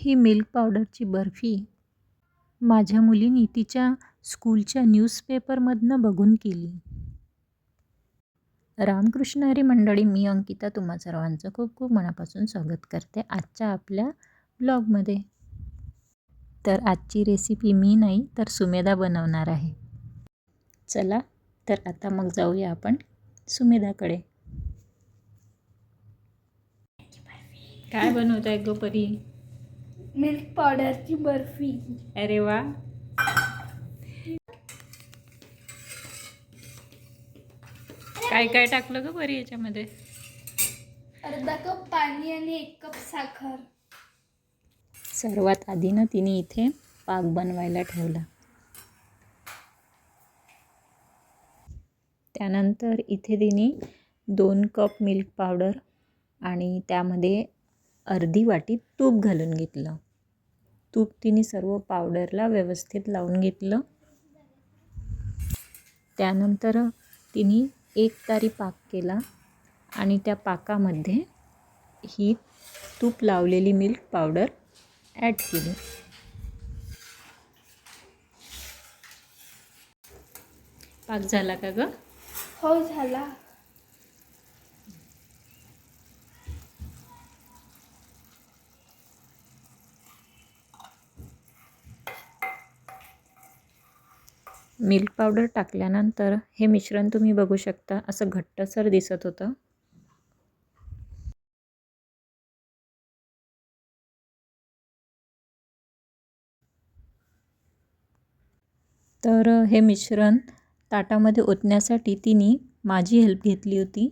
ही milk पावडरची बर्फी. माझ्या मुलीनी तिच्या स्कूलच्या न्यूजपेपरमधनं बघून केली. रामकृष्ण हरी मंडळी मी अंकिता तुम्हा सर्वांचं खूप खूप मनापासून स्वागत करते आजच्या आपल्या ब्लॉगमध्ये. तर आजची रेसिपी मी नाही तर सुमेधा बनवणार आहे. चला तर आता मग जाऊया आपण सुमेधाकडे. काय बनवत आहे गो परी? मिल्क पावडरची बर्फी. अरे वा. काय काय टाकलं ग परी याच्यामध्ये? अर्धा कप पाणी आणि एक कप साखर. सर्वात आधी ना तिने इथे पाक बनवायला ठेवला. त्यानंतर इथे तिने दोन कप मिल्क पावडर आणि त्यामध्ये अर्धी वाटी तूप घालून घेतलं. तूप तिने सर्व पावडरला व्यवस्थित लावून घेतलं. त्यानंतर तिने एक तारी पाक केला आणि त्या पाकामध्ये ही तूप लावलेली मिल्क पावडर ॲड केली. पाक झाला का ग? हो झाला. मिल्क पावडर टाकल्यानंतर हे मिश्रण तुम्ही बघू शकता असं घट्टसर दिसत होतं. तर हे मिश्रण ताटामध्ये ओतण्यासाठी तिने माझी हेल्प घेतली होती.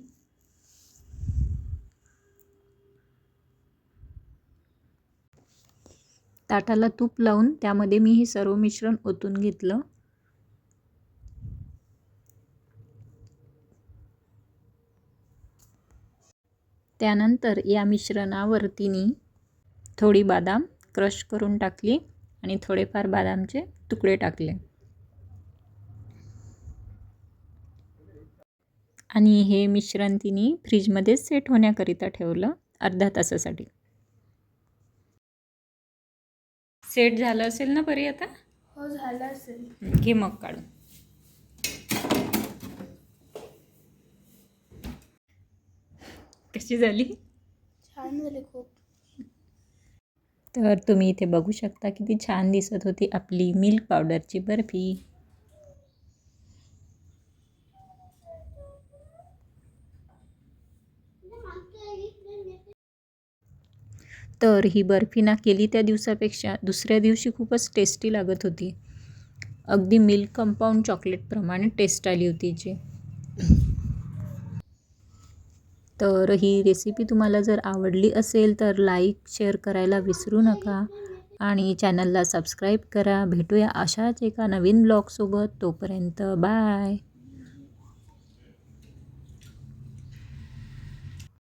ताटाला तूप लावून त्यामध्ये मी हे सर्व मिश्रण ओतून घेतलं. त्यानंतर या मिश्रणावर तिने थोडी बदाम क्रश करून टाकली आणि थोडेफार बदामचे तुकडे टाकले. आणि हे मिश्रण तिने फ्रीजमध्ये सेट होण्याकरिता ठेवलं अर्ध्या तासासाठी. सेट झालं असेल ना परी आता? हो झाला असेल. घे मग काढून. कशी झाली? छान झाले खूप. तर तुम्ही इथे बघू शकता किती छान दिसत होती आपली मिल्क पावडरची बर्फी. तर ही बर्फी ना केली त्या दिवसापेक्षा दुसऱ्या दिवशी खूपच टेस्टी लागत होती. अगदी मिल्क कंपाऊंड चॉकलेटप्रमाणे टेस्ट आली होती जी. तर ही रेसिपी तुम्हाला जर आवडली असेल तर लाईक शेअर करायला विसरू नका. आणि चॅनलला सबस्क्राईब करा. भेटूया अशाच एका नवीन ब्लॉगसोबत तोपर्यंत बाय